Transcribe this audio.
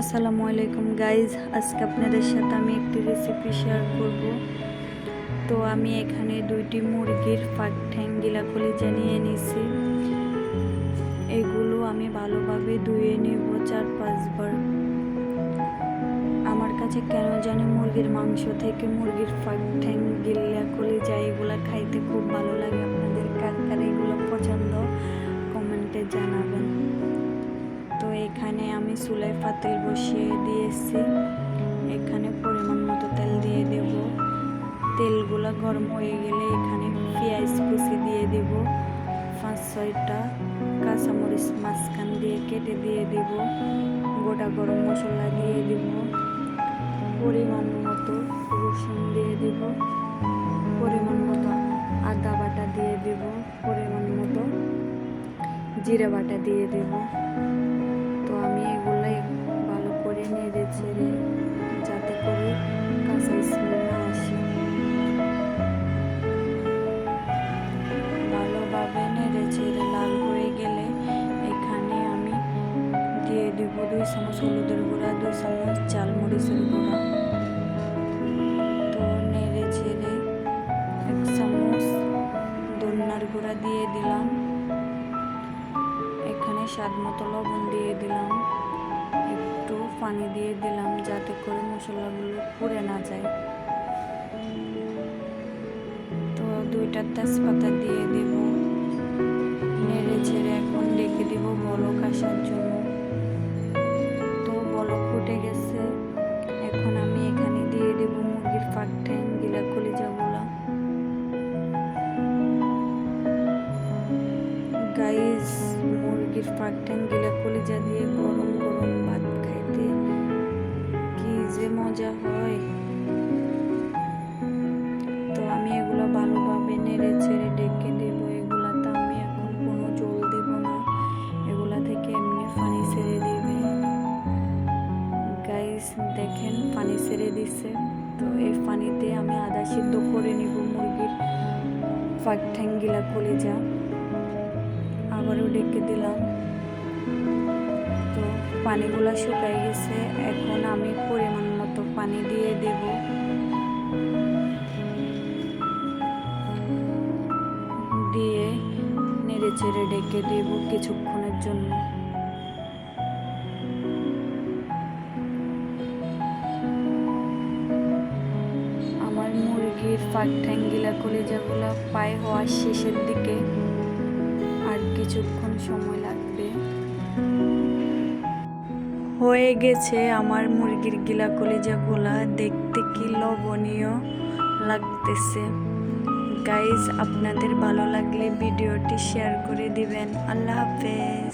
আসসালামু আলাইকুম গাইজ আজকে আপনাদের সাথে আমি একটি রেসিপি শেয়ার করব। তো আমি এখানে দুইটি মুরগির ফাঁক ঠ্যাং, গিলাখলি জানিয়ে নিছি। এগুলো আমি ভালোভাবে ধুয়ে নেব চার পাঁচবার। আমার কাছে কেন জানি মুরগির মাংস থেকে মুরগির ফাঁক ঠ্যাং, গিলাখলি যায় এগুলো খাইতে খুব ভালো লাগে আপনাদের পাতিল বসিয়ে দিয়েছি। এখানে পরিমাণ মতো তেল দিয়ে দেব। তেলগুলো গরম হয়ে গেলে এখানে পেঁয়াজ কুচি দিয়ে দেব। পাঁচ ছয়টা কাঁচামরিচ মাঝখান দিয়ে কেটে দিয়ে দেব। গোটা গরম মশলা দিয়ে দেব। পরিমাণ মতো রসুন দিয়ে দেব। পরিমাণ মতো আদা বাটা দিয়ে দেব। পরিমাণ মতো জিরে বাটা দিয়ে দেব। দেব দুই চামচ হলুদের গুঁড়া দুই চামচ চাল মরিচের গুঁড়া। তো নেড়ে ছেড়ে এক চামচ দন্নার গুঁড়া দিয়ে দিলাম। এখানে স্বাদ মতো লবণ দিয়ে দিলাম। একটু পানি দিয়ে দিলাম যাতে করে মশলাগুলো পুড়ে না যায়। তো দুইটা তেজপাতা দিয়ে দেব। নেড়ে ছেড়ে এখন ডেকে দিব বলক আসার জন্য। মুরগির ঠ্যাং গিলা কলিজা দিয়ে গরম গরম ভাত খাইতে। কি যে মজা হয়। তো আমি এগুলো ভালোভাবে নেড়ে ছেড়ে ডেকে দেব এগুলাতে আমি এখন কোনো জল দেব না। এগুলা থেকে এমনি পানি ছেড়ে দিবে। গাইস, দেখেন পানি ছেড়ে দিছে। তো এই পানিতে আমি আদা সিদ্ধ করে নিব মুরগির ফাঁক ঠ্যাং গিলা কলিজা। আবারও ডেকে দিলাম। তো পানিগুলো শুকাই গেছে, এখন আমি পরিমাণ মতো পানি দিয়ে দেব। দিয়ে নেড়ে চেড়ে ডেকে দেব কিছুক্ষণের জন্য। আমার মুরগির ফাঁক ঠ্যাঙ্গিলা কলিজাগুলো পায়ে হওয়ার শেষের দিকে কিছুক্ষণ সময় লাগবে। হয়ে গেছে আমার মুরগির গিলা কলিজাগুলা দেখতে কি লবণীয় লাগতেছে। গাইজ আপনাদের ভালো লাগলে ভিডিওটি শেয়ার করে দিবেন। আল্লাহ হাফেজ।